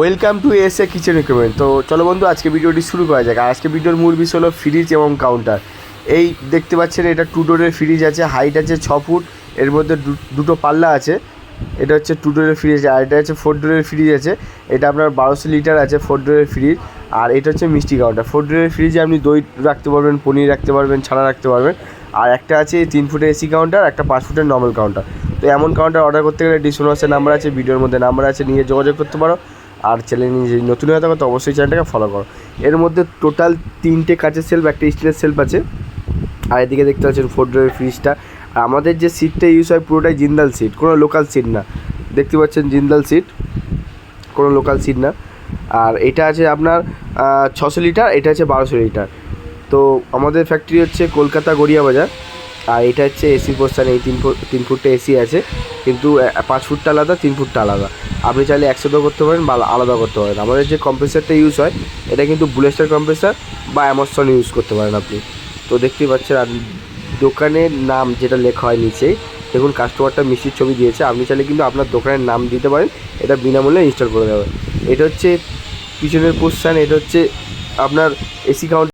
Welcome to S A kitchen recommend তো চলো বন্ধু, আজকে ভিডিওটি শুরু করা যাক। আর আজকে ভিডিওর মূল বিষয় হলো ফ্রিজ এবং কাউন্টার এই দেখতে পাচ্ছেন, এটা টু ডোরের ফ্রিজ আছে হাইট আছে ছ ফুট, এর মধ্যে দুটো পাল্লা আছে। এটা হচ্ছে টু ডোরের ফ্রিজ আর এটা হচ্ছে ফোর ডোরের ফ্রিজ আছে। এটা আপনার বারোশো লিটার আছে ফোর ডোরের ফ্রিজ আর এটা হচ্ছে মিষ্টি কাউন্টার ফোর ডোরের ফ্রিজে আপনি দই রাখতে পারবেন, পনির রাখতে পারবেন, ছানা রাখতে পারবেন। আর একটা আছে তিন ফুটের এসি কাউন্টার একটা পাঁচ ফুটের নর্মাল কাউন্টার তো এমন কাউন্টার অর্ডার করতে গেলে ডিসকাউন্টের নাম্বার আছে, ভিডিওর মধ্যে নাম্বার আছে, নিয়ে যোগাযোগ করতে পারো। আর চ্যানেল যদি নতুন হয়ে থাকো, তো অবশ্যই চ্যানেলটাকে ফলো করো। এর মধ্যে টোটাল তিনটে কাঁচের সেলফ একটা স্টিলের সেলফ আছে। আর এদিকে দেখতে পাচ্ছেন ফোর ডোরের ফ্রিজটা আর আমাদের যে সিটটা ইউজ হয় পুরোটাই জিন্দাল সিট কোনো লোকাল সিট না। দেখতে পাচ্ছেন জিন্দাল সিট কোনো লোকাল সিট না। আর এটা আছে আপনার ছশো লিটার এটা আছে বারোশো লিটার তো আমাদের ফ্যাক্টরি হচ্ছে কলকাতা গড়িয়া বাজার। আর এটা হচ্ছে এসি পোস্টান এই তিন ফুট, তিন ফুটটা এসি আছে, কিন্তু পাঁচ ফুটটা আলাদা, তিন ফুটটা আলাদা। আপনি চাইলে একসাথেও করতে পারেন বা আলাদা করতে পারেন। আমাদের যে কম্প্রেসারটা ইউজ হয়, এটা কিন্তু বুলেস্টার কম্প্রেসার বা অ্যামাজন ইউজ করতে পারেন আপনি। তো দেখতেই পাচ্ছেন, আর দোকানের নাম যেটা লেখা হয় নিচেই, দেখুন কাস্টমারটা মিষ্টির ছবি দিয়েছে, আপনি চাইলে কিন্তু আপনার দোকানের নাম দিতে পারেন, এটা বিনামূল্যে ইনস্টল করে দেবেন এটা হচ্ছে, পিছনের পোস্টান এটা হচ্ছে আপনার এসি কাউন্ট